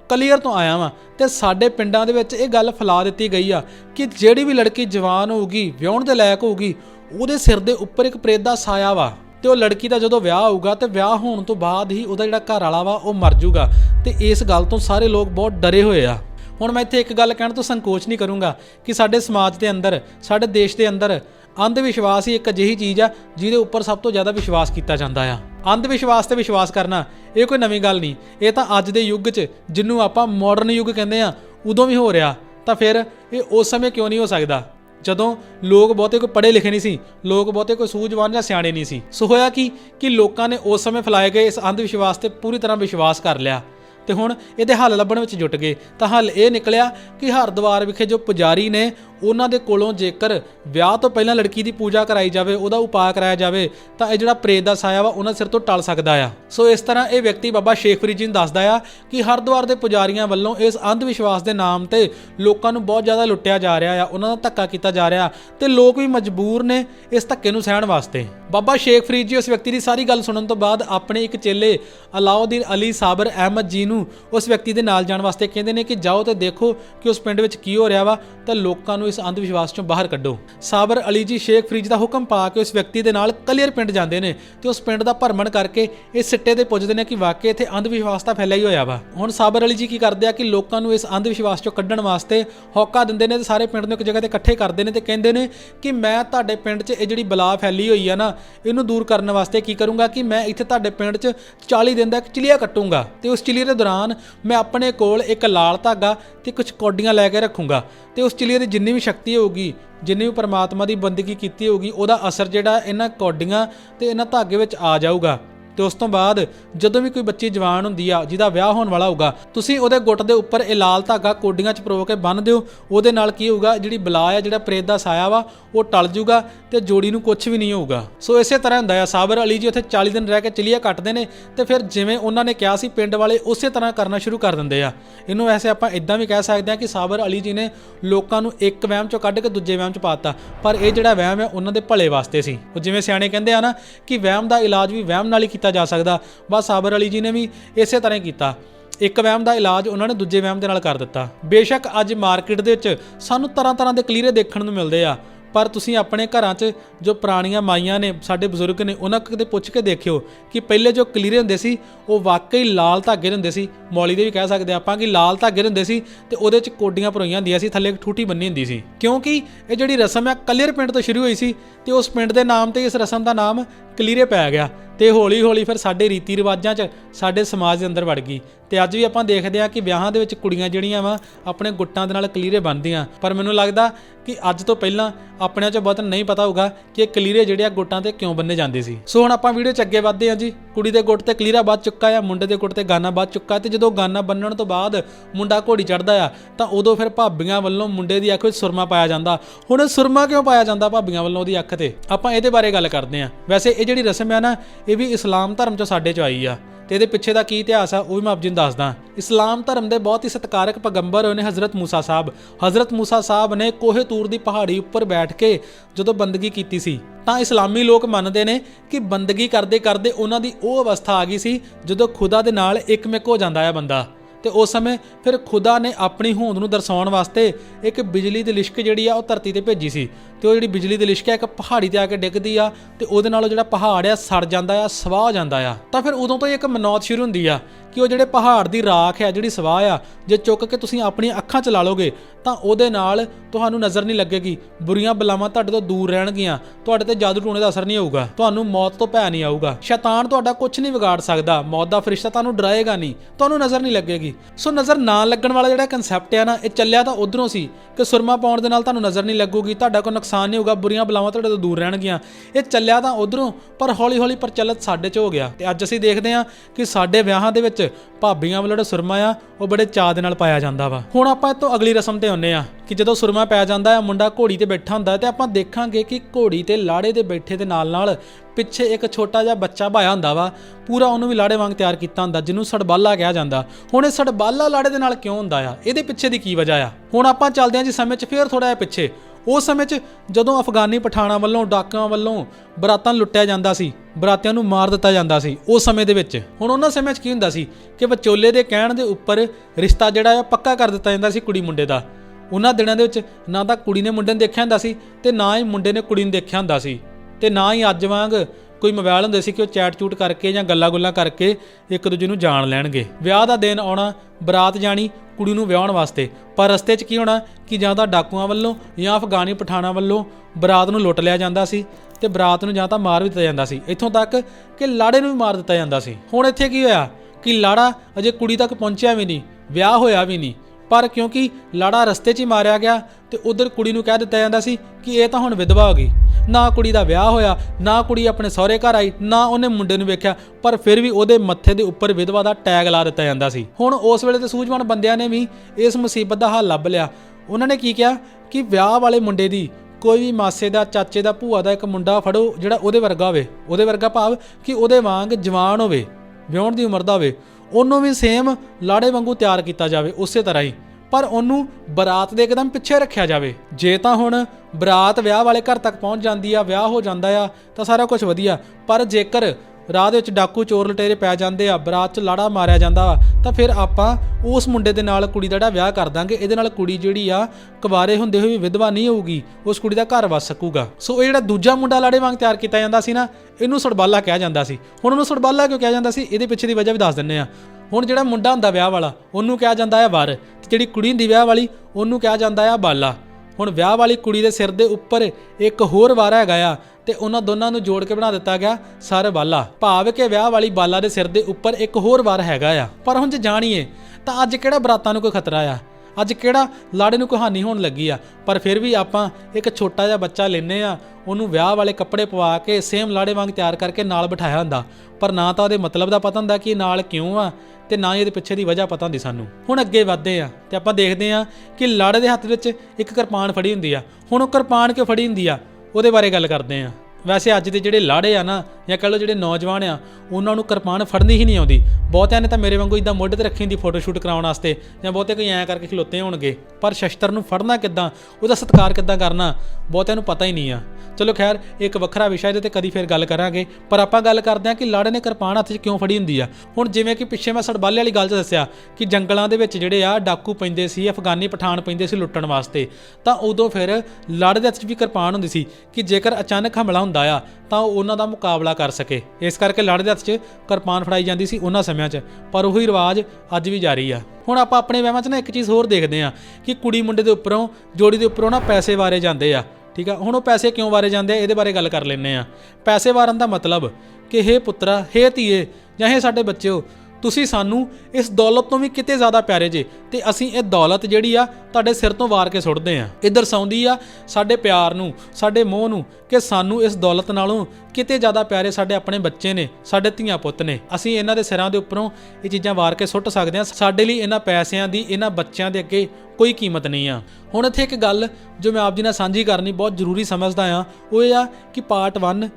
ਕਲੀਅਰ ਤੋਂ ਆਇਆ ਵਾਂ ਤੇ ਸਾਡੇ ਪਿੰਡਾਂ ਦੇ ਵਿੱਚ ਇਹ ਗੱਲ ਫੈਲਾ ਦਿੱਤੀ ਗਈ ਆ ਕਿ ਜਿਹੜੀ ਵੀ ਲੜਕੀ ਜਵਾਨ ਹੋਊਗੀ, ਵਿਆਹਣ ਦੇ ਲਾਇਕ ਹੋਊਗੀ, ਉਹਦੇ ਸਿਰ ਦੇ ਉੱਪਰ ਇੱਕ ਪ੍ਰੇਤ ਦਾ ਸਾਇਆ ਵਾ ਤੇ ਉਹ ਲੜਕੀ ਦਾ ਜਦੋਂ ਵਿਆਹ ਹੋਊਗਾ ਤੇ ਵਿਆਹ ਹੋਣ ਤੋਂ ਬਾਅਦ ਹੀ ਉਹਦਾ ਜਿਹੜਾ ਘਰ ਵਾਲਾ ਵਾ ਉਹ ਮਰ ਜਾਊਗਾ ਤੇ ਇਸ ਗੱਲ ਤੋਂ ਸਾਰੇ ਲੋਕ ਬਹੁਤ ਡਰੇ ਹੋਏ ਆ। ਹੁਣ ਮੈਂ ਇੱਥੇ ਇੱਕ ਗੱਲ ਕਹਿਣ ਤੋਂ ਸੰਕੋਚ ਨਹੀਂ ਕਰੂੰਗਾ ਕਿ ਸਾਡੇ ਸਮਾਜ ਦੇ ਅੰਦਰ, ਸਾਡੇ ਦੇਸ਼ ਦੇ ਅੰਦਰ ਅੰਧ ਵਿਸ਼ਵਾਸ ਹੀ ਇੱਕ ਅਜਿਹੀ ਚੀਜ਼ ਆ ਜਿਹਦੇ ਉੱਪਰ ਸਭ ਤੋਂ ਜ਼ਿਆਦਾ ਵਿਸ਼ਵਾਸ ਕੀਤਾ ਜਾਂਦਾ ਆ। ਅੰਧ ਵਿਸ਼ਵਾਸ ਤੇ ਵਿਸ਼ਵਾਸ ਕਰਨਾ ਇਹ ਕੋਈ ਨਵੀਂ ਗੱਲ ਨਹੀਂ। ਇਹ ਤਾਂ ਅੱਜ ਦੇ ਯੁੱਗ 'ਚ ਜਿਹਨੂੰ ਆਪਾਂ ਮਾਡਰਨ ਯੁੱਗ ਕਹਿੰਦੇ ਆ, ਉਦੋਂ ਵੀ ਹੋ ਰਿਹਾ। ਤਾਂ ਫਿਰ ਇਹ ਉਸ ਸਮੇਂ ਕਿਉਂ ਨਹੀਂ ਹੋ ਸਕਦਾ? ਜਦੋਂ ਲੋਕ ਬਹੁਤੇ ਕੋਈ ਪੜ੍ਹੇ ਲਿਖੇ ਨਹੀਂ ਸੀ, ਲੋਕ ਬਹੁਤੇ ਕੋਈ ਸੂਝਵਾਨ ਜਾਂ ਸਿਆਣੇ ਨਹੀਂ ਸੀ। ਸੋ ਹੋਇਆ ਕਿ ਕਿ ਲੋਕਾਂ ਨੇ ਉਸ ਸਮੇਂ ਫੈਲਾਏ ਗਏ ਇਸ ਅੰਧ ਵਿਸ਼ਵਾਸ ਤੇ ਪੂਰੀ ਤਰ੍ਹਾਂ ਵਿਸ਼ਵਾਸ ਕਰ ਲਿਆ। ਤੇ ਹੁਣ ਇਹਦੇ ਹੱਲ ਲੱਭਣ ਵਿੱਚ ਜੁਟ ਗਏ। ਤਾਂ ਹੱਲ ਇਹ ਨਿਕਲਿਆ ਕਿ ਹਰਦੁਆਰ ਵਿਖੇ ਜੋ ਪੁਜਾਰੀ ਨੇ ਉਹਨਾਂ ਦੇ ਕੋਲੋਂ ਜੇਕਰ ਵਿਆਹ ਤੋਂ ਪਹਿਲਾਂ ਲੜਕੀ ਦੀ ਪੂਜਾ ਕਰਾਈ ਜਾਵੇ, ਉਹਦਾ ਉਪਾਅ ਕਰਾਇਆ ਜਾਵੇ, ਤਾਂ ਇਹ ਜਿਹੜਾ ਪ੍ਰੇਤ ਦਾ ਸਾਇਆ ਵਾ, ਉਹਨਾਂ ਸਿਰ ਤੋਂ ਟਲ ਸਕਦਾ ਆ। ਸੋ ਇਸ ਤਰ੍ਹਾਂ ਇਹ ਵਿਅਕਤੀ ਬਾਬਾ ਸ਼ੇਖ ਫਰੀਦ ਜੀ ਨੂੰ ਦੱਸਦਾ ਆ ਕਿ ਹਰਿਦੁਆਰ ਦੇ ਪੁਜਾਰੀਆਂ ਵੱਲੋਂ ਇਸ ਅੰਧ ਵਿਸ਼ਵਾਸ ਦੇ ਨਾਮ ਤੇ ਲੋਕਾਂ ਨੂੰ ਬਹੁਤ ਜ਼ਿਆਦਾ ਲੁੱਟਿਆ ਜਾ ਰਿਹਾ ਆ, ਉਹਨਾਂ ਦਾ ਧੱਕਾ ਕੀਤਾ ਜਾ ਰਿਹਾ ਤੇ ਲੋਕ ਵੀ ਮਜਬੂਰ ਨੇ ਇਸ ਧੱਕੇ ਨੂੰ ਸਹਿਣ ਵਾਸਤੇ। ਬਾਬਾ ਸ਼ੇਖ ਫਰੀਦ ਜੀ ਉਸ ਵਿਅਕਤੀ ਦੀ ਸਾਰੀ ਗੱਲ ਸੁਣਨ ਤੋਂ ਬਾਅਦ ਆਪਣੇ ਇੱਕ ਚੇਲੇ ਅਲਾਉਦੀਨ ਅਲੀ ਸਾਬਰ ਅਹਿਮਦ ਜੀ ਨੂੰ ਉਸ ਵਿਅਕਤੀ ਦੇ ਨਾਲ ਜਾਣ ਵਾਸਤੇ ਕਹਿੰਦੇ ਨੇ ਕਿ ਜਾਓ ਤੇ ਦੇਖੋ ਕਿ ਉਸ ਪਿੰਡ ਵਿੱਚ ਕੀ ਹੋ ਰਿਹਾ ਵਾ, ਤਾਂ ਲੋਕਾਂ ਨੂੰ ਇਸ ਅੰਧ ਵਿਸ਼ਵਾਸ ਚੋਂ ਬਾਹਰ ਕੱਢੋ। ਸਾਬਰ ਅਲੀ ਜੀ ਸ਼ੇਖ ਫਰੀਦ ਦਾ ਹੁਕਮ ਪਾ ਕੇ ਉਸ ਵਿਅਕਤੀ ਦੇ ਨਾਲ ਕਲੀਅਰ ਪਿੰਡ ਜਾਂਦੇ ਨੇ ਤੇ ਉਸ ਪਿੰਡ ਦਾ ਭਰਮਣ ਕਰਕੇ ਇਸ ਸਿੱਟੇ ਤੇ ਪੁੱਜਦੇ ਨੇ ਕਿ ਵਾਕਿਆ ਇੱਥੇ ਅੰਧ ਵਿਸ਼ਵਾਸ ਤਾਂ ਫੈਲਿਆ ਹੀ ਹੋਇਆ ਵਾ। ਹੁਣ ਸਾਬਰ ਅਲੀ ਜੀ ਕੀ ਕਰਦੇ ਆ ਕਿ ਲੋਕਾਂ ਨੂੰ ਇਸ ਅੰਧ ਵਿਸ਼ਵਾਸ ਚੋਂ ਕੱਢਣ ਵਾਸਤੇ ਹੌਕਾ ਦਿੰਦੇ ਨੇ ਤੇ ਸਾਰੇ ਪਿੰਡ ਨੂੰ ਇੱਕ ਜਗ੍ਹਾ ਤੇ ਇਕੱਠੇ ਕਰਦੇ ਨੇ ਤੇ ਕਹਿੰਦੇ ਨੇ ਕਿ ਮੈਂ ਤੁਹਾਡੇ ਪਿੰਡ 'ਚ ਇਹ ਜਿਹੜੀ ਬਲਾ ਫੈਲੀ ਹੋਈ ਆ ਨਾ, ਇਹਨੂੰ ਦੂਰ ਕਰਨ ਵਾਸਤੇ ਕੀ ਕਰੂੰਗਾ ਕਿ ਮੈਂ ਇੱਥੇ ਤੁਹਾਡੇ ਪਿੰਡ 'ਚ 40 ਦਿਨ ਦਾ ਇੱਕ ਚਿਲੀਆ ਕੱਟੂੰਗਾ ਤੇ ਉਸ ਚਿਲੀਏ ਦੇ ਦੌਰਾਨ ਮੈਂ ਆਪਣੇ ਕੋਲ ਇੱਕ ਲਾਲ ਧਾਗਾ ਤੇ ਕੁਝ ਕੌਡੀਆਂ ਲੈ ਕੇ ਰੱਖੂੰਗਾ ਤੇ ਉਸ ਚਿਲੀਏ ਦੀ ਜਿੰਨੀ ਵੀ ਸ਼ਕਤੀ ਹੋਊਗੀ, ਜਿੰਨੀ ਵੀ ਪਰਮਾਤਮਾ ਦੀ ਬੰਦਗੀ ਕੀਤੀ ਹੋਊਗੀ, ਉਹਦਾ ਅਸਰ ਜਿਹੜਾ ਇਹਨਾਂ ਕੌਡੀਆਂ ਤੇ ਇਹਨਾਂ ਧਾਗੇ ਵਿੱਚ ਆ ਜਾਊਗਾ। ਤੇ ਉਸ ਤੋਂ ਬਾਅਦ ਜਦੋਂ ਵੀ ਕੋਈ ਬੱਚੀ ਜਵਾਨ ਹੁੰਦੀ ਆ, ਜਿਹਦਾ ਵਿਆਹ ਹੋਣ ਵਾਲਾ ਹੋਊਗਾ, ਤੁਸੀਂ ਉਹਦੇ ਗੁੱਟ ਦੇ ਉੱਪਰ ਇਹ ਲਾਲ ਧਾਗਾ ਕੋਡੀਆਂ 'ਚ ਪਰੋ ਕੇ ਬੰਨ੍ਹ ਦਿਓ। ਉਹਦੇ ਨਾਲ ਕੀ ਹੋਊਗਾ, ਜਿਹੜੀ ਬਲਾ ਆ, ਜਿਹੜਾ ਪ੍ਰੇਤ ਦਾ ਸਾਇਆ ਵਾ, ਉਹ ਟਲ ਜਾਊਗਾ ਤੇ ਜੋੜੀ ਨੂੰ ਕੁਝ ਵੀ ਨਹੀਂ ਹੋਊਗਾ। ਸੋ ਇਸੇ ਤਰ੍ਹਾਂ ਹੁੰਦਾ ਆ। ਸਾਬਰ ਅਲੀ ਜੀ ਉੱਥੇ 40 ਦਿਨ ਰਹਿ ਕੇ ਚਲੀਆ ਕੱਟਦੇ ਨੇ ਤੇ ਫਿਰ ਜਿਵੇਂ ਉਹਨਾਂ ਨੇ ਕਿਹਾ ਸੀ, ਪਿੰਡ ਵਾਲੇ ਉਸੇ ਤਰ੍ਹਾਂ ਕਰਨਾ ਸ਼ੁਰੂ ਕਰ ਦਿੰਦੇ ਆ। ਇਹਨੂੰ ਵੈਸੇ ਆਪਾਂ ਇਦਾਂ ਵੀ ਕਹਿ ਸਕਦੇ ਆ ਕਿ ਸਾਬਰ ਅਲੀ ਜੀ ਨੇ ਲੋਕਾਂ ਨੂੰ ਇੱਕ ਵਹਿਮ ਚੋਂ ਕੱਢ ਕੇ ਦੂਜੇ ਵਹਿਮ ਚ ਪਾਤਾ, ਪਰ ਇਹ ਜਿਹੜਾ ਵਹਿਮ ਹੈ ਉਹਨਾਂ ਦੇ ਭਲੇ ਵਾਸਤੇ ਸੀ। ਉਹ ਜਿਵੇਂ ਸਿਆਣੇ ਕਹਿੰਦੇ ਆ ਨਾ ਕਿ ਵਹਿਮ ਦਾ ਇਲਾਜ ਵੀ ਵਹਿਮ ਨਾਲ ਹੀ ਕੀਤਾ ਜਾ ਸਕਦਾ। ਬਸ ਸਾਬਰ ਅਲੀ ਜੀ ਨੇ ਵੀ ਇਸੇ ਤਰ੍ਹਾਂ ਹੀ ਕੀਤਾ। ਇੱਕ ਵਹਿਮ ਦਾ ਇਲਾਜ ਉਹਨਾਂ ਨੇ ਦੂਜੇ ਵਹਿਮ ਦੇ ਨਾਲ ਕਰ ਦਿੱਤਾ। ਬੇਸ਼ੱਕ ਅੱਜ ਮਾਰਕੀਟ ਦੇ ਵਿੱਚ ਸਾਨੂੰ ਤਰ੍ਹਾਂ ਤਰ੍ਹਾਂ ਦੇ ਕਲੀਰੇ ਦੇਖਣ ਨੂੰ ਮਿਲਦੇ ਆ। ਪਰ ਤੁਸੀਂ ਆਪਣੇ ਘਰਾਂ 'ਚ ਜੋ ਪੁਰਾਣੀਆਂ ਮਾਈਆਂ ਨੇ, ਸਾਡੇ ਬਜ਼ੁਰਗ ਨੇ, ਉਹਨਾਂ ਕੋਲ ਕਿਤੇ ਪੁੱਛ ਕੇ ਦੇਖਿਓ ਕਿ ਪਹਿਲੇ ਜੋ ਕਲੀਰੇ ਹੁੰਦੇ ਸੀ, ਉਹ ਵਾਕਈ ਲਾਲ ਧਾਗੇ ਦੇ ਹੁੰਦੇ ਸੀ। ਮੌਲੀ ਦੇ ਵੀ ਕਹਿ ਸਕਦੇ ਆਪਾਂ ਕਿ ਲਾਲ ਧਾਗੇ ਦੇ ਹੁੰਦੇ ਸੀ ਤੇ ਉਹਦੇ 'ਚ ਕੋਡੀਆਂ ਭਰੋਈਆਂ ਹੁੰਦੀਆਂ ਸੀ, ਥੱਲੇ ਇੱਕ ਠੂਠੀ ਬੰਨੀ ਹੁੰਦੀ ਸੀ। ਕਿਉਂਕਿ ਇਹ ਜਿਹੜੀ ਰਸਮ ਹੈ ਕਲੀਅਰ ਪਿੰਡ ਤੋਂ ਸ਼ੁਰੂ ਹੋਈ ਸੀ ਤੇ ਉਸ ਪਿੰਡ ਦੇ ਨਾਮ ਤੇ ਇਸ ਰਸਮ ਦਾ ਨਾਮ ਕਲੀਰੇ ਪੈ ਗਿਆ। ਤੇ ਹੌਲੀ ਹੌਲੀ ਫਿਰ ਸਾਡੇ ਰੀਤੀ ਰਿਵਾਜਾਂ 'ਚ ਸਾਡੇ ਸਮਾਜ ਦੇ ਅੰਦਰ ਵੜ ਗਈ। ਤੇ ਅੱਜ ਵੀ ਆਪਾਂ ਦੇਖਦੇ ਹਾਂ ਕਿ ਵਿਆਹਾਂ ਦੇ ਵਿੱਚ ਕੁੜੀਆਂ ਜਿਹੜੀਆਂ ਵਾ, ਆਪਣੇ ਗੁੱਟਾਂ ਦੇ ਨਾਲ ਕਲੀਰੇ ਬੰਨ੍ਹਦੀਆਂ ਪਰ ਮੈਨੂੰ ਲੱਗਦਾ ਕਿ ਅੱਜ ਤੋਂ ਪਹਿਲਾਂ ਆਪਣਿਆਂ 'ਚ ਬਹੁਤ ਨਹੀਂ ਪਤਾ ਹੋਊਗਾ ਕਿ ਇਹ ਕਲੀਰੇ ਜਿਹੜੇ ਆ ਗੁੱਟਾਂ ਤੇ ਕਿਉਂ ਬੰਨੇ ਜਾਂਦੇ ਸੀ। ਸੋ ਹੁਣ ਆਪਾਂ ਵੀਡੀਓ 'ਚ ਅੱਗੇ ਵਧਦੇ ਹਾਂ ਜੀ। ਕੁੜੀ ਦੇ ਗੁੱਟ ਤੇ ਕਲੀਰਾ ਵੱਧ ਚੁੱਕਾ ਆ, ਮੁੰਡੇ ਦੇ ਗੁੱਟ ਤੇ ਗਾਨਾ ਵੱਧ ਚੁੱਕਾ ਤੇ ਜਦੋਂ ਗਾਨਾ ਬੰਨਣ ਤੋਂ ਬਾਅਦ ਮੁੰਡਾ ਘੋੜੀ ਚੜਦਾ ਆ, ਤਾਂ ਉਦੋਂ ਫਿਰ ਭਾਬੀਆਂ ਵੱਲੋਂ ਮੁੰਡੇ ਦੀ ਅੱਖ ਵਿੱਚ ਸੁਰਮਾ ਪਾਇਆ ਜਾਂਦਾ। ਹੁਣ ਇਹ ਸੁਰਮਾ ਕਿਉਂ ਪਾਇਆ ਜਾਂਦਾ ਭਾਬੀਆਂ ਵੱਲੋਂ ਉਹਦੀ ਅੱਖ ਤੇ? ਆਪਾਂ ਇਹਦੇ ਬਾਰੇ ਗੱਲ ਕਰਦੇ ਹਾਂ। ਵੈਸੇ ਇਹ ਜਿਹੜੀ ਰਸਮ ਆ ਨਾ ਇਹ ਵੀ ਇਸਲਾਮ ਧਰਮ 'ਚੋਂ ਸਾਡੇ 'ਚ ਆਈ ਆ ਤੇ ਇਹਦੇ ਪਿੱਛੇ ਦਾ ਕੀ ਇਤਿਹਾਸ ਆ, ਉਹ ਵੀ ਮੈਂ ਆਪ ਜੀ ਨੂੰ ਦੱਸਦਾ। ਇਸਲਾਮ ਧਰਮ ਦੇ ਬਹੁਤ ਹੀ ਸਤਿਕਾਰਕ ਪੈਗੰਬਰ ਹੋਏ ਨੇ ਹਜ਼ਰਤ ਮੂਸਾ ਸਾਹਿਬ। ਹਜ਼ਰਤ ਮੂਸਾ ਸਾਹਿਬ ਨੇ ਕੋਹੇ ਤੂਰ ਦੀ ਪਹਾੜੀ ਉੱਪਰ ਬੈਠ ਕੇ ਜਦੋਂ ਬੰਦਗੀ ਕੀਤੀ ਸੀ, ਤਾਂ ਇਸਲਾਮੀ ਲੋਕ ਮੰਨਦੇ ਨੇ ਕਿ ਬੰਦਗੀ ਕਰਦੇ ਕਰਦੇ ਉਹਨਾਂ ਦੀ ਉਹ ਅਵਸਥਾ ਆ ਗਈ ਸੀ ਜਦੋਂ ਖੁਦਾ ਦੇ ਨਾਲ ਇੱਕਮਿਕ ਹੋ ਜਾਂਦਾ ਹੈ ਬੰਦਾ। ਤੇ ਉਸ ਸਮੇਂ ਫਿਰ ਖੁਦਾ ਨੇ ਆਪਣੀ ਹੋਂਦ ਨੂੰ ਦਰਸਾਉਣ ਵਾਸਤੇ ਇੱਕ ਬਿਜਲੀ ਦੀ ਲਿਸ਼ਕ ਜਿਹੜੀ ਆ ਉਹ ਧਰਤੀ ਤੇ ਭੇਜੀ ਸੀ। ਤੇ ਉਹ ਜਿਹੜੀ ਬਿਜਲੀ ਦੀ ਲਿਸ਼ਕ ਆ, ਇੱਕ ਪਹਾੜੀ ਤੇ ਆ ਕੇ ਡਿੱਗਦੀ ਆ ਤੇ ਉਹਦੇ ਨਾਲ ਜਿਹੜਾ ਪਹਾੜ ਆ, ਸੜ ਜਾਂਦਾ ਆ, ਸਵਾਹ ਜਾਂਦਾ ਆ। ਤਾਂ ਫਿਰ ਉਦੋਂ ਤੋਂ ਹੀ ਇੱਕ ਮਨੌਤ ਸ਼ੁਰੂ ਹੁੰਦੀ ਆ ਕਿ ਉਹ ਜਿਹੜੇ ਪਹਾੜ ਦੀ ਰਾਖ ਆ ਜਿਹੜੀ ਸਵਾਹ ਆ, ਜੇ ਚੁੱਕ ਕੇ ਤੁਸੀਂ ਆਪਣੀਆਂ ਅੱਖਾਂ 'ਚ ਲਾ ਲੋਗੇ, ਤਾਂ ਉਹਦੇ ਨਾਲ ਤੁਹਾਨੂੰ ਨਜ਼ਰ ਨਹੀਂ ਲੱਗੇਗੀ। ਬੁਰੀਆਂ ਬਲਾਵਾਂ ਤੁਹਾਡੇ ਤੋਂ ਦੂਰ ਰਹਿਣਗੀਆਂ। ਤੁਹਾਡੇ ਤੇ ਜਾਦੂ ਟੂਣੇ ਦਾ ਅਸਰ ਨਹੀਂ ਹੋਊਗਾ। ਤੁਹਾਨੂੰ ਮੌਤ ਤੋਂ ਭੈ ਨਹੀਂ ਆਊਗਾ। ਸ਼ੈਤਾਨ ਤੁਹਾਡਾ ਕੁਝ ਨਹੀਂ ਵਿਗਾੜ ਸਕਦਾ। ਮੌਤ ਦਾ ਫਰਿਸ਼ਤਾ ਤੁਹਾਨੂੰ ਡਰਾਏਗਾ ਨਹੀਂ। ਤੁਹਾਨੂੰ ਨਜ਼ਰ ਨਹੀਂ ਲੱਗੇਗੀ। ਸੋ ਨਜ਼ਰ ਨਾ ਲੱਗਣ ਵਾਲਾ ਜਿਹੜਾ ਕਨਸੈਪਟ ਆ ਨਾ, ਇਹ ਚੱਲਿਆ ਤਾਂ ਉਧਰੋਂ ਸੀ ਕਿ ਸੁਰਮਾ ਪਾਉਣ ਦੇ ਨਾਲ ਤੁਹਾਨੂੰ ਨਜ਼ਰ ਨਹੀਂ ਲੱਗੂਗੀ। ਤੁਹਾਡਾ ਕੋਈ ਨੁਕਸਾਨ ਨਹੀਂ ਹੋਊਗਾ। ਬੁਰੀਆਂ ਬਲਾਵਾਂ ਤੁਹਾਡੇ ਤੋਂ ਦੂਰ ਰਹਿਣਗੀਆਂ। ਇਹ ਚੱਲਿਆ ਤਾਂ ਉਧਰੋਂ, ਪਰ ਹੌਲੀ ਹੌਲੀ ਪ੍ਰਚਲਿਤ ਸਾਡੇ 'ਚ ਹੋ ਗਿਆ। ਤੇ ਅੱਜ ਅਸੀਂ ਦੇਖਦੇ ਹਾਂ ਕਿ ਸਾਡੇ ਵਿਆਹਾਂ ਦੇ ਵਿੱਚ ਭਾਬੀਆਂ ਵੱਲੋਂ ਜਿਹੜਾ ਸੁਰਮਾ ਆ, ਉਹ ਬੜੇ ਚਾਅ ਦੇ ਨਾਲ ਪਾਇਆ ਜਾਂਦਾ ਵਾ। ਹੁਣ ਆਪਾਂ ਇਹ ਤੋਂ ਅਗਲੀ ਰਸਮ ਤੇ ਆਉਂਦੇ ਆ ਕਿ ਜਦੋਂ ਸੁਰਮਾ ਪੈ ਜਾਂਦਾ ਆ, ਮੁੰਡਾ ਘੋੜੀ ਤੇ ਬੈਠਾ ਹੁੰਦਾ ਤੇ ਆਪਾਂ ਦੇਖਾਂਗੇ ਕਿ ਘੋੜੀ ਤੇ ਲਾੜੇ ਦੇ ਬੈਠੇ ਦੇ ਨਾਲ ਨਾਲ ਪਿੱਛੇ ਇੱਕ ਛੋਟਾ ਜਿਹਾ ਬੱਚਾ ਭਾਇਆ ਹੁੰਦਾ ਵਾ। ਪੂਰਾ ਉਹਨੂੰ ਵੀ ਲਾੜੇ ਵਾਂਗ ਤਿਆਰ ਕੀਤਾ ਹੁੰਦਾ, ਜਿਹਨੂੰ ਸੜਬਾਲਾ ਕਿਹਾ ਜਾਂਦਾ। ਹੁਣ ਇਹ ਸੜਬਾਲਾ ਲਾੜੇ ਦੇ ਨਾਲ ਕਿਉਂ ਹੁੰਦਾ ਆ? ਇਹਦੇ ਪਿੱਛੇ ਦੀ ਕੀ ਵਜ੍ਹਾ ਆ? ਹੁਣ ਆਪਾਂ ਚੱਲਦੇ ਹਾਂ ਜੀ ਸਮੇਂ 'ਚ, ਫੇਰ ਥੋੜਾ ਜਿਹਾ ਪਿੱਛੇ। ਉਸ ਸਮੇਂ 'ਚ ਜਦੋਂ ਅਫਗਾਨੀ ਪਠਾਣਾ ਵੱਲੋਂ ਡਾਕਾਂ ਵੱਲੋਂ ਬਰਾਤਾਂ ਨੂੰ ਲੁੱਟਿਆ ਜਾਂਦਾ ਸੀ, ਬਰਾਤਿਆਂ ਨੂੰ ਮਾਰ ਦਿੱਤਾ ਜਾਂਦਾ ਸੀ, ਉਸ ਸਮੇਂ ਦੇ ਵਿੱਚ, ਹੁਣ ਉਹਨਾਂ ਸਮੇਂ 'ਚ ਕੀ ਹੁੰਦਾ ਸੀ ਕਿ ਵਿਚੋਲੇ ਦੇ ਕਹਿਣ ਦੇ ਉੱਪਰ ਰਿਸ਼ਤਾ ਜਿਹੜਾ ਆ, ਪੱਕਾ ਕਰ ਦਿੱਤਾ ਜਾਂਦਾ ਸੀ ਕੁੜੀ ਮੁੰਡੇ ਦਾ। ਉਹਨਾਂ ਦਿਨਾਂ ਦੇ ਵਿੱਚ ਨਾ ਤਾਂ ਕੁੜੀ ਨੇ ਮੁੰਡੇ ਨੂੰ ਦੇਖਿਆ ਹੁੰਦਾ ਸੀ ਤੇ ਨਾ ਹੀ ਮੁੰਡੇ ਨੇ ਕੁੜੀ ਨੂੰ ਦੇਖਿਆ ਹੁੰਦਾ ਸੀ ਤੇ ਨਾ ਹੀ ਅੱਜ ਵਾਂਗ ਕੋਈ ਮੋਬਾਈਲ ਹੁੰਦੇ ਸੀ ਕਿ ਉਹ ਚੈਟ ਚੂਟ ਕਰਕੇ ਜਾਂ ਗੱਲਾਂ ਗੁੱਲਾਂ ਕਰਕੇ ਇੱਕ ਦੂਜੇ ਨੂੰ ਜਾਣ ਲੈਣਗੇ। ਵਿਆਹ ਦਾ ਦਿਨ ਆਉਣਾ, ਬਰਾਤ ਜਾਣੀ, ਕੁੜੀ ਨੂੰ ਵਿਆਹਣ ਵਾਸਤੇ। ਪਰ ਰਸਤੇ 'ਚ ਕੀ ਹੋਣਾ ਕਿ ਜਾਂ ਤਾਂ ਡਾਕੂਆਂ ਵੱਲੋਂ ਜਾਂ ਅਫਗਾਨੀ ਪਠਾਣਾ ਵੱਲੋਂ ਬਰਾਤ ਨੂੰ ਲੁੱਟ ਲਿਆ ਜਾਂਦਾ ਸੀ ਤੇ ਬਰਾਤ ਨੂੰ ਜਾਂ ਤਾਂ ਮਾਰ ਵੀ ਦਿੱਤਾ ਜਾਂਦਾ ਸੀ। ਇੱਥੋਂ ਤੱਕ ਕਿ ਲਾੜੇ ਨੂੰ ਵੀ ਮਾਰ ਦਿੱਤਾ ਜਾਂਦਾ ਸੀ। ਹੁਣ ਇੱਥੇ ਕੀ ਹੋਇਆ ਕਿ ਲਾੜਾ ਅਜੇ ਕੁੜੀ ਤੱਕ ਪਹੁੰਚਿਆ ਵੀ ਨਹੀਂ, ਵਿਆਹ ਹੋਇਆ ਵੀ ਨਹੀਂ। ਪਰ ਕਿਉਂਕਿ ਲਾੜਾ ਰਸਤੇ 'ਚ ਹੀ ਮਾਰਿਆ ਗਿਆ ਤੇ ਉਧਰ ਕੁੜੀ ਨੂੰ ਕਹਿ ਦਿੱਤਾ ਜਾਂਦਾ ਸੀ ਕਿ ਇਹ ਤਾਂ ਹੁਣ ਵਿਧਵਾ ਹੋ ਗਈ। ਨਾ ਕੁੜੀ ਦਾ ਵਿਆਹ ਹੋਇਆ, ਨਾ ਕੁੜੀ ਆਪਣੇ ਸਹੁਰੇ ਘਰ ਆਈ, ਨਾ ਉਹਨੇ ਮੁੰਡੇ ਨੂੰ ਵੇਖਿਆ, ਪਰ ਫਿਰ ਵੀ ਉਹਦੇ ਮੱਥੇ ਦੇ ਉੱਪਰ ਵਿਧਵਾ ਦਾ ਟੈਗ ਲਾ ਦਿੱਤਾ ਜਾਂਦਾ ਸੀ। ਹੁਣ ਉਸ ਵੇਲੇ ਤੇ ਸੂਝਵਾਨ ਬੰਦਿਆਂ ਨੇ ਵੀ ਇਸ ਮੁਸੀਬਤ ਦਾ ਹੱਲ ਲੱਭ ਲਿਆ। ਉਹਨਾਂ ਨੇ ਕੀ ਕਿਹਾ? ਕਿ ਵਿਆਹ ਵਾਲੇ ਮੁੰਡੇ ਦੀ ਕੋਈ ਵੀ ਮਾਸੇ ਦਾ, ਚਾਚੇ ਦਾ, ਭੂਆ ਦਾ ਇੱਕ ਮੁੰਡਾ ਫੜੋ ਜਿਹੜਾ ਉਹਦੇ ਵਰਗਾ ਹੋਵੇ, ਉਹਦੇ ਵਰਗਾ ਭਾਵ ਕਿ ਉਹਦੇ ਵਾਂਗ ਜਵਾਨ ਹੋਵੇ, ਵਿਆਹਣ ਦੀ ਉਮਰ ਦਾ ਹੋਵੇ। ਉਹਨੂੰ ਵੀ ਸੇਮ ਲਾੜੇ ਵਾਂਗੂ ਤਿਆਰ ਕੀਤਾ ਜਾਵੇ ਉਸੇ ਤਰ੍ਹਾਂ ਹੀ। ਪਰ ਉਹਨੂੰ ਬਰਾਤ ਦੇ ਇੱਕਦਮ ਪਿੱਛੇ ਰੱਖਿਆ ਜਾਵੇ। ਜੇ ਤਾਂ ਹੁਣ ਬਰਾਤ ਵਿਆਹ ਵਾਲੇ ਘਰ ਤੱਕ ਪਹੁੰਚ ਜਾਂਦੀ ਆ, ਵਿਆਹ ਹੋ ਜਾਂਦਾ ਆ, ਤਾਂ ਸਾਰਾ ਕੁਝ ਵਧੀਆ। ਪਰ ਜੇਕਰ ਰਾਹ ਦੇ ਵਿੱਚ ਡਾਕੂ ਚੋਰ ਲਟੇਰੇ ਪੈ ਜਾਂਦੇ ਆ, ਬਰਾਤ 'ਚ ਲਾੜਾ ਮਾਰਿਆ ਜਾਂਦਾ ਵਾ। ਤਾਂ ਫਿਰ ਆਪਾਂ ਉਸ ਮੁੰਡੇ ਦੇ ਨਾਲ ਕੁੜੀ ਦਾ ਜਿਹੜਾ ਵਿਆਹ ਕਰ ਦਾਂਗੇ, ਇਹਦੇ ਨਾਲ ਕੁੜੀ ਜਿਹੜੀ ਆ, ਕੁਵਾਰੇ ਹੁੰਦੇ ਹੋਏ ਵੀ ਵਿਧਵਾ ਨਹੀਂ ਹੋਊਗੀ, ਉਸ ਕੁੜੀ ਦਾ ਘਰ ਵਸ ਸਕੂਗਾ। ਸੋ ਇਹ ਜਿਹੜਾ ਦੂਜਾ ਮੁੰਡਾ ਲਾੜੇ ਵਾਂਗ ਤਿਆਰ ਕੀਤਾ ਜਾਂਦਾ ਸੀ ਨਾ, ਇਹਨੂੰ ਸੜਬਾਲਾ ਕਿਹਾ ਜਾਂਦਾ ਸੀ। ਹੁਣ ਉਹਨੂੰ ਸੜਬਾਲਾ ਕਿਉਂ ਕਿਹਾ ਜਾਂਦਾ ਸੀ? ਇਹਦੇ ਪਿੱਛੇ ਦੀ ਵਜ੍ਹਾ ਵੀ ਦੱਸ ਦਿੰਨੇ ਆ। ਹੁਣ ਜਿਹੜਾ ਮੁੰਡਾ ਹੁੰਦਾ ਵਿਆਹ ਵਾਲਾ, ਉਹਨੂੰ ਕਿਹਾ ਜਾਂਦਾ ਹੈ ਵਰ। ਤੇ ਜਿਹੜੀ ਕੁੜੀ ਹੁੰਦੀ ਵਿਆਹ ਵਾਲੀ, ਉਹਨੂੰ ਕਿਹਾ ਜਾਂਦਾ ਹੈ ਬਾਲਾ। ਹੁਣ ਵਿਆਹ ਵਾਲੀ ਕੁੜੀ ਦੇ ਸਿਰ ਦੇ ਉੱਪਰ ਇੱਕ ਹੋਰ ਵਾਰਾ ਹੈਗਾ ਆ ਤੇ ਉਹਨਾਂ ਦੋਨਾਂ ਨੂੰ ਜੋੜ ਕੇ ਬਣਾ ਦਿੱਤਾ ਗਿਆ ਸਰ ਬਾਲਾ। ਭਾਵ ਕਿ ਵਿਆਹ ਵਾਲੀ ਬਾਲਾ ਦੇ ਸਿਰ ਦੇ ਉੱਪਰ ਇੱਕ ਹੋਰ ਵਾਰ ਹੈਗਾ ਆ। ਪਰ ਹੁਣ ਜੇ ਜਾਣੀਏ, ਤਾਂ ਅੱਜ ਕਿਹੜਾ ਬਰਾਤਾਂ ਨੂੰ ਕੋਈ ਖਤਰਾ ਆ? ਅੱਜ ਕਿਹੜਾ ਲਾੜੇ ਨੂੰ ਕਹਾਣੀ ਹੋਣ ਲੱਗੀ ਆ? ਪਰ ਫਿਰ ਵੀ ਆਪਾਂ ਇੱਕ ਛੋਟਾ ਜਿਹਾ ਬੱਚਾ ਲੈਨੇ ਆ, ਉਹਨੂੰ ਵਿਆਹ ਵਾਲੇ ਕੱਪੜੇ ਪਵਾ ਕੇ ਸੇਮ ਲਾੜੇ ਵਾਂਗ ਤਿਆਰ ਕਰਕੇ ਨਾਲ ਬਿਠਾਇਆ ਹੁੰਦਾ। ਪਰ ਨਾ ਤਾਂ ਉਹਦੇ ਮਤਲਬ ਦਾ ਪਤਾ ਹੁੰਦਾ ਕਿ ਨਾਲ ਕਿਉਂ ਆ ਤੇ ਨਾ ਹੀ ਇਹਦੇ ਪਿੱਛੇ ਦੀ ਵਜ੍ਹਾ ਪਤਾ ਹੁੰਦੀ ਸਾਨੂੰ। ਹੁਣ ਅੱਗੇ ਵਧਦੇ ਆ ਤੇ ਆਪਾਂ ਦੇਖਦੇ ਆ ਕਿ ਲਾੜੇ ਦੇ ਹੱਥ ਵਿੱਚ ਇੱਕ ਕਿਰਪਾਨ ਫੜੀ ਹੁੰਦੀ ਆ। ਹੁਣ ਉਹ ਕਿਰਪਾਨ ਕਿਉਂ ਫੜੀ ਹੁੰਦੀ ਆ? ਉਹਦੇ ਬਾਰੇ ਗੱਲ ਕਰਦੇ ਆ। ਵੈਸੇ ਅੱਜ ਦੇ ਜਿਹੜੇ ਲਾੜੇ ਆ ਨਾ, ਜਾਂ ਕਹ ਲਓ ਜਿਹੜੇ ਨੌਜਵਾਨ ਆ, ਉਹਨਾਂ ਨੂੰ ਕਿਰਪਾਨ ਫੜਨੀ ਹੀ ਨਹੀਂ ਆਉਂਦੀ। ਬਹੁਤਿਆਂ ਨੇ ਤਾਂ ਮੇਰੇ ਵਾਂਗੂ ਇਦਾਂ ਮੋਢੇ ਤੇ ਰੱਖੀ ਹੁੰਦੀ ਫੋਟੋ ਸ਼ੂਟ ਕਰਾਉਣ ਵਾਸਤੇ, ਜਾਂ ਬਹੁਤੇ ਕੋਈ ਐਂ ਕਰਕੇ ਖਲੋਤੇ ਹੋਣਗੇ। ਪਰ ਸ਼ਸਤਰ ਨੂੰ ਫੜਨਾ ਕਿੱਦਾਂ, ਉਹਦਾ ਸਤਿਕਾਰ ਕਿੱਦਾਂ ਕਰਨਾ, ਬਹੁਤਿਆਂ ਨੂੰ ਪਤਾ ਹੀ ਨਹੀਂ ਆ। ਚਲੋ ਖੈਰ, ਇੱਕ ਵੱਖਰਾ ਵਿਸ਼ਾ ਇਹਦੇ ਤੇ ਕਦੀ ਫੇਰ ਗੱਲ ਕਰਾਂਗੇ, ਪਰ ਆਪਾਂ ਗੱਲ ਕਰਦੇ ਹਾਂ ਕਿ ਲਾੜੇ ਨੇ ਕਿਰਪਾਨ ਹੱਥ 'ਚ ਕਿਉਂ ਫੜੀ ਹੁੰਦੀ ਆ? ਹੁਣ ਜਿਵੇਂ ਕਿ ਪਿੱਛੇ ਮੈਂ ਸੜਬਾਲੇ ਵਾਲੀ ਗੱਲ 'ਚ ਦੱਸਿਆ ਕਿ ਜੰਗਲਾਂ ਦੇ ਵਿੱਚ ਜਿਹੜੇ ਆ ਡਾਕੂ ਪੈਂਦੇ ਸੀ, ਅਫਗਾਨੀ ਪਠਾਨ ਪੈਂਦੇ ਸੀ ਲੁੱਟਣ ਵਾਸਤੇ, ਤਾਂ ਉਦੋਂ ਫਿਰ ਲਾੜੇ ਦੇ ਹੱਥ 'ਚ ਵੀ ਕਿਰਪਾਨ ਹੁੰਦੀ ਸੀ ਕਿ ਜੇਕਰ ਅਚਾਨਕ ਹਮਲਾ ਹੁੰਦਾ ਆ, ਤਾਂ ਉਹਨਾਂ ਦਾ ਮੁਕਾਬਲਾ ਕਰ ਸਕੇ। ਇਸ ਕਰਕੇ ਲੜ ਦੇ ਹੱਥ 'ਚ ਕਿਰਪਾਨ ਫੜਾਈ ਜਾਂਦੀ ਸੀ ਉਹਨਾਂ ਸਮਿਆਂ 'ਚ, ਪਰ ਉਹੀ ਰਿਵਾਜ ਅੱਜ ਵੀ ਜਾਰੀ ਆ। ਹੁਣ ਆਪਾਂ ਆਪਣੇ ਵਿਆਹਾਂ 'ਚ ਨਾ ਇੱਕ ਚੀਜ਼ ਹੋਰ ਦੇਖਦੇ ਆ ਕਿ ਕੁੜੀ ਮੁੰਡੇ ਦੇ ਉੱਪਰੋਂ, ਜੋੜੀ ਦੇ ਉੱਪਰੋਂ ਨਾ ਪੈਸੇ ਵਾਰੇ ਜਾਂਦੇ ਆ, ਠੀਕ ਆ? ਹੁਣ ਉਹ ਪੈਸੇ ਕਿਉਂ ਵਾਰੇ ਜਾਂਦੇ ਆ, ਇਹਦੇ ਬਾਰੇ ਗੱਲ ਕਰ ਲੈਂਦੇ ਆ ਪੈਸੇ ਵਾਰਨ ਦਾ ਮਤਲਬ ਕਿ ਹੇ ਪੁੱਤਰਾ, ਹੇ ਧੀਏ, ਜਾਂ ਹੇ ਸਾਡੇ ਬੱਚਿਓ ਤੁਸੀਂ ਸਾਨੂੰ ਇਸ ਦੌਲਤ ਤੋਂ ਵੀ ਕਿਤੇ ਜ਼ਿਆਦਾ ਪਿਆਰੇ ਜੇ ਤੇ ਅਸੀਂ ਇਹ ਦੌਲਤ ਜਿਹੜੀ ਆ ਤੁਹਾਡੇ ਸਿਰ ਤੋਂ ਵਾਰ ਕੇ ਸੁੱਟਦੇ ਆ। ਇਹ ਦਰਸਾਉਂਦੀ ਆ ਸਾਡੇ ਪਿਆਰ ਨੂੰ, ਸਾਡੇ ਮੋਹ ਨੂੰ ਕਿ ਸਾਨੂੰ ਇਸ ਦੌਲਤ ਨਾਲੋਂ ਕਿਤੇ ਜ਼ਿਆਦਾ ਪਿਆਰੇ ਸਾਡੇ ਆਪਣੇ ਬੱਚੇ ਨੇ, ਸਾਡੇ ਧੀਆਂ ਪੁੱਤ ਨੇ। ਅਸੀਂ ਇਹਨਾਂ ਦੇ ਸਿਰਾਂ ਦੇ ਉੱਪਰੋਂ ਇਹ ਚੀਜ਼ਾਂ ਵਾਰ ਕੇ ਸੁੱਟ ਸਕਦੇ ਆ। ਸਾਡੇ ਲਈ ਇਹਨਾਂ ਪੈਸਿਆਂ ਦੀ, ਇਹਨਾਂ ਬੱਚਿਆਂ ਦੇ ਅੱਗੇ ਕੋਈ ਕੀਮਤ ਨਹੀਂ ਆ। ਹੁਣ ਇੱਥੇ ਇੱਕ ਗੱਲ ਜੋ ਮੈਂ ਆਪ ਜੀ ਨਾਲ ਸਾਂਝੀ ਕਰਨੀ ਬਹੁਤ ਜ਼ਰੂਰੀ ਸਮਝਦਾ ਆ, ਉਹ ਇਹ ਆ ਕਿ ਪਾਰਟ 1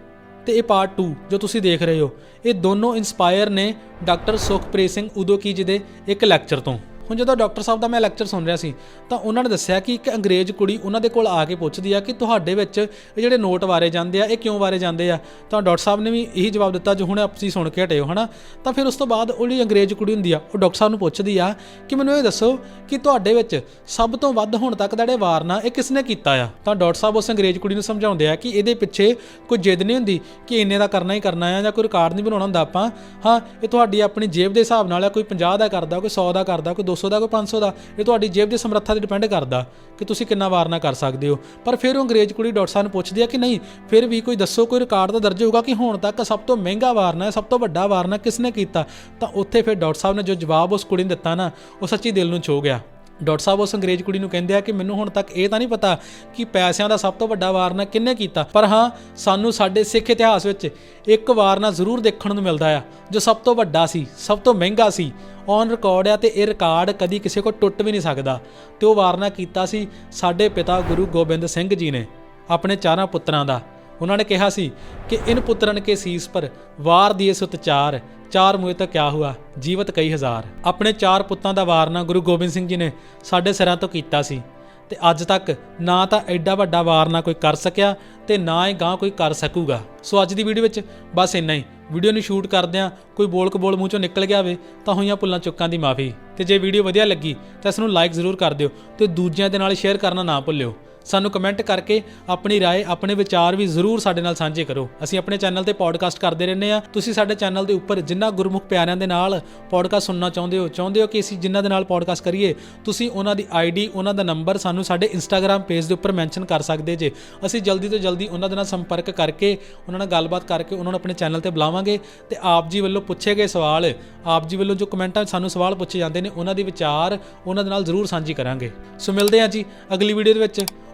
ਤੇ ਇਹ ਪਾਰਟ 2 ਜੋ ਤੁਸੀਂ ਦੇਖ ਰਹੇ ਹੋ, ਇਹ ਦੋਨੋਂ ਇਨਸਪਾਇਰ ਨੇ ਡਾਕਟਰ ਸੁਖਪ੍ਰੀਤ ਸਿੰਘ ਉਦੋਕੀ ਜੀ ਦੇ ਇੱਕ ਲੈਕਚਰ ਤੋਂ। ਹੁਣ ਜਦੋਂ ਡਾਕਟਰ ਸਾਹਿਬ ਦਾ ਮੈਂ ਲੈਕਚਰ ਸੁਣ ਰਿਹਾ ਸੀ, ਤਾਂ ਉਹਨਾਂ ਨੇ ਦੱਸਿਆ ਕਿ ਇੱਕ ਅੰਗਰੇਜ਼ ਕੁੜੀ ਉਹਨਾਂ ਦੇ ਕੋਲ ਆ ਕੇ ਪੁੱਛਦੀ ਆ ਕਿ ਤੁਹਾਡੇ ਵਿੱਚ ਇਹ ਜਿਹੜੇ ਨੋਟ ਵਾਰੇ ਜਾਂਦੇ ਆ, ਇਹ ਕਿਉਂ ਵਾਰੇ ਜਾਂਦੇ ਆ? ਤਾਂ ਡਾਕਟਰ ਸਾਹਿਬ ਨੇ ਵੀ ਇਹੀ ਜਵਾਬ ਦਿੱਤਾ, ਜੋ ਹੁਣ ਤੁਸੀਂ ਸੁਣ ਕੇ ਹਟਿਓ ਹੋ, ਹਨਾ? ਤਾਂ ਫਿਰ ਉਸ ਤੋਂ ਬਾਅਦ ਉਹ ਜਿਹੜੀ ਅੰਗਰੇਜ਼ ਕੁੜੀ ਹੁੰਦੀ ਆ, ਉਹ ਡਾਕਟਰ ਸਾਹਿਬ ਨੂੰ ਪੁੱਛਦੀ ਆ ਕਿ ਮੈਨੂੰ ਇਹ ਦੱਸੋ ਕਿ ਤੁਹਾਡੇ ਵਿੱਚ ਸਭ ਤੋਂ ਵੱਧ ਹੁਣ ਤੱਕ ਦਾ ਜਿਹੜੇ ਵਾਰਨਾ ਇਹ ਕਿਸਨੇ ਕੀਤਾ ਆ? ਤਾਂ ਡਾਕਟਰ ਸਾਹਿਬ ਉਸ ਅੰਗਰੇਜ਼ ਕੁੜੀ ਨੂੰ ਸਮਝਾਉਂਦੇ ਆ ਕਿ ਇਹਦੇ ਪਿੱਛੇ ਕੋਈ ਜਿੱਦ ਨਹੀਂ ਹੁੰਦੀ ਕਿ ਇੰਨੇ ਦਾ ਕਰਨਾ ਹੀ ਕਰਨਾ ਆ ਜਾਂ ਕੋਈ ਰਿਕਾਰਡ ਨਹੀਂ ਬਣਾਉਣਾ ਹੁੰਦਾ ਆਪਾਂ। ਹਾਂ, ਇਹ ਤੁਹਾਡੀ ਆਪਣੀ ਜੇਬ ਦੇ ਹਿਸਾਬ ਨਾਲ ਆ, ਕੋਈ 50 ਦਾ ਕਰਦਾ, ਕੋਈ 100 ਦਾ ਕਰਦਾ, ਕੋਈ 200 ਦਾ ਕੋਈ 500 ਦਾ? ਇਹ ਤੁਹਾਡੀ ਜੇਬ ਦੀ ਸਮਰੱਥਾ ਤੇ ਡਿਪੈਂਡ ਕਰਦਾ ਕਿ ਤੁਸੀਂ ਕਿੰਨਾ ਵਾਰਨਾ ਕਰ ਸਕਦੇ ਹੋ। ਪਰ ਫਿਰ ਉਹ ਅੰਗਰੇਜ਼ ਕੁੜੀ ਡਾਕਟਰ ਸਾਹਿਬ ਨੂੰ ਪੁੱਛਦੀ ਆ ਕਿ ਨਹੀਂ, ਫਿਰ ਵੀ ਕੋਈ ਦੱਸੋ, ਕੋਈ ਰਿਕਾਰਡ ਤਾਂ ਦਰਜ ਹੋਊਗਾ ਕਿ ਹੁਣ ਤੱਕ ਸਭ ਤੋਂ ਮਹਿੰਗਾ ਵਾਰਨਾ ਹੈ, ਸਭ ਤੋਂ ਵੱਡਾ ਵਾਰਨਾ ਕਿਸਨੇ ਕੀਤਾ? ਤਾਂ ਉੱਥੇ ਫਿਰ ਡਾਕਟਰ ਸਾਹਿਬ ਨੇ ਜੋ ਜਵਾਬ ਉਸ ਕੁੜੀ ਨੂੰ ਦਿੱਤਾ ਨਾ, ਉਹ ਸੱਚੀ ਦਿਲ ਨੂੰ ਛੋ ਗਿਆ। ਡਾਕਟਰ ਸਾਹਿਬ ਉਸ ਅੰਗਰੇਜ਼ ਕੁੜੀ ਨੂੰ ਕਹਿੰਦੇ ਆ ਕਿ ਮੈਨੂੰ ਹੁਣ ਤੱਕ ਇਹ ਤਾਂ ਨਹੀਂ ਪਤਾ ਕਿ ਪੈਸਿਆਂ ਦਾ ਸਭ ਤੋਂ ਵੱਡਾ ਵਾਰਨਾ ਕਿੰਨੇ ਕੀਤਾ। ਪਰ ਹਾਂ, ਸਾਨੂੰ ਸਾਡੇ ਸਿੱਖ ਇਤਿਹਾਸ ਵਿੱਚ ਇੱਕ ਵਾਰਨਾ ਜ਼ਰੂਰ ਦੇਖਣ ਨੂੰ ਮਿਲਦਾ ਆ, ਜੋ ਸਭ ਤੋਂ ਵੱਡਾ ਸੀ, ਸਭ ਤੋਂ ਮਹਿੰਗਾ ਸੀ। ਔਨ ਰਿਕਾਰਡ ਆ ਤੇ ਇਹ ਰਿਕਾਰਡ ਕਦੀ ਕਿਸੇ ਕੋਲ ਟੁੱਟ ਵੀ ਨਹੀਂ ਸਕਦਾ। ਤੇ ਉਹ ਵਾਰਨਾ ਕੀਤਾ ਸੀ ਸਾਡੇ ਪਿਤਾ ਗੁਰੂ ਗੋਬਿੰਦ ਸਿੰਘ ਜੀ ਨੇ, ਆਪਣੇ ਚਾਰਾਂ ਪੁੱਤਰਾਂ ਦਾ। ਉਹਨਾਂ ਨੇ ਕਿਹਾ ਸੀ ਕਿ ਇਨ ਪੁੱਤਰਨ ਕੇ ਸੀਸ ਪਰ ਵਾਰ ਦੀਏ ਸੁਤ ਚਾਰ ਚਾਰ ਮੂਏ ਤਾਂ ਕਿਆ ਹੁਆ, ਜੀਵਤ ਕਈ ਹਜ਼ਾਰ। ਆਪਣੇ ਚਾਰ ਪੁੱਤਾਂ ਦਾ ਵਾਰਨਾ ਗੁਰੂ ਗੋਬਿੰਦ ਸਿੰਘ ਜੀ ਨੇ ਸਾਡੇ ਸਿਰਾਂ ਤੋਂ ਕੀਤਾ ਸੀ। ਤੇ ਅੱਜ ਤੱਕ ਨਾ ਤਾਂ ਐਡਾ ਵੱਡਾ ਵਾਰਨਾ ਕੋਈ ਕਰ ਸਕਿਆ ਤੇ ਨਾ ਹੀ ਗਾਂ ਕੋਈ ਕਰ ਸਕੂਗਾ। ਸੋ ਅੱਜ ਦੀ ਵੀਡੀਓ ਵਿੱਚ ਬਸ ਇੰਨਾ ਹੀ। ਵੀਡੀਓ ਨੂੰ ਸ਼ੂਟ ਕਰਦਿਆਂ ਕੋਈ ਬੋਲ ਕਬੋਲ ਮੂੰਹ ਚੋਂ ਨਿਕਲ ਗਿਆ ਹੋਵੇ ਤਾਂ ਹੋਈਆਂ ਭੁੱਲਾਂ ਚੁੱਕਾਂ ਦੀ ਮਾਫੀ। ਤੇ ਜੇ ਵੀਡੀਓ ਵਧੀਆ ਲੱਗੀ ਤਾਂ ਇਸ ਨੂੰ ਲਾਈਕ ਜ਼ਰੂਰ ਕਰ ਦਿਓ ਤੇ ਦੂਜਿਆਂ ਦੇ ਨਾਲ ਸ਼ੇਅਰ ਕਰਨਾ ਨਾ ਭੁੱਲਿਓ। ਸਾਨੂੰ ਕਮੈਂਟ ਕਰਕੇ ਆਪਣੀ رائے ਆਪਣੇ ਵਿਚਾਰ ਵੀ ਜ਼ਰੂਰ ਸਾਡੇ ਨਾਲ ਸਾਂਝੇ ਕਰੋ ਅਸੀਂ ਆਪਣੇ ਚੈਨਲ ਤੇ ਪੋਡਕਾਸਟ ਕਰਦੇ ਰਹਿੰਦੇ ਆ ਤੁਸੀਂ ਸਾਡੇ ਚੈਨਲ ਦੇ ਉੱਪਰ ਜਿੰਨਾ ਗੁਰਮੁਖ ਪਿਆਰਿਆਂ ਦੇ ਨਾਲ ਪੋਡਕਾਸਟ ਸੁਣਨਾ ਚਾਹੁੰਦੇ ਹੋ ਚਾਹੁੰਦੇ ਹੋ ਕਿ ਅਸੀਂ ਜਿਨ੍ਹਾਂ ਦੇ ਨਾਲ ਪੋਡਕਾਸਟ ਕਰੀਏ ਤੁਸੀਂ ਉਹਨਾਂ ਦੀ ਆਈਡੀ ਉਹਨਾਂ ਦਾ ਨੰਬਰ ਸਾਨੂੰ ਸਾਡੇ ਇੰਸਟਾਗ੍ਰam ਪੇਜ ਦੇ ਉੱਪਰ ਮੈਂਸ਼ਨ ਕਰ ਸਕਦੇ ਜੇ ਅਸੀਂ ਜਲਦੀ ਤੋਂ ਜਲਦੀ ਉਹਨਾਂ ਦੇ ਨਾਲ ਸੰਪਰਕ ਕਰਕੇ ਉਹਨਾਂ ਨਾਲ ਗੱਲਬਾਤ ਕਰਕੇ ਉਹਨਾਂ ਨੂੰ ਆਪਣੇ ਚੈਨਲ ਤੇ ਬੁਲਾਵਾਂਗੇ ਤੇ ਆਪ ਜੀ ਵੱਲੋਂ ਪੁੱਛੇ ਗਏ ਸਵਾਲ ਆਪ ਜੀ ਵੱਲੋਂ ਜੋ ਕਮੈਂਟਾਂ 'ਚ ਸਾਨੂੰ ਸਵਾਲ ਪੁੱਛੇ ਜਾਂਦੇ ਨੇ ਉਹਨਾਂ ਦੇ ਵਿਚਾਰ ਉਹਨਾਂ ਦੇ ਨਾਲ ਜ਼ਰੂਰ ਸਾਂਝੀ ਕਰਾਂਗੇ ਸੋ ਮਿਲਦੇ ਹਾਂ ਜੀ ਅਗਲੀ ਵੀਡੀਓ ਦੇ ਵਿੱਚ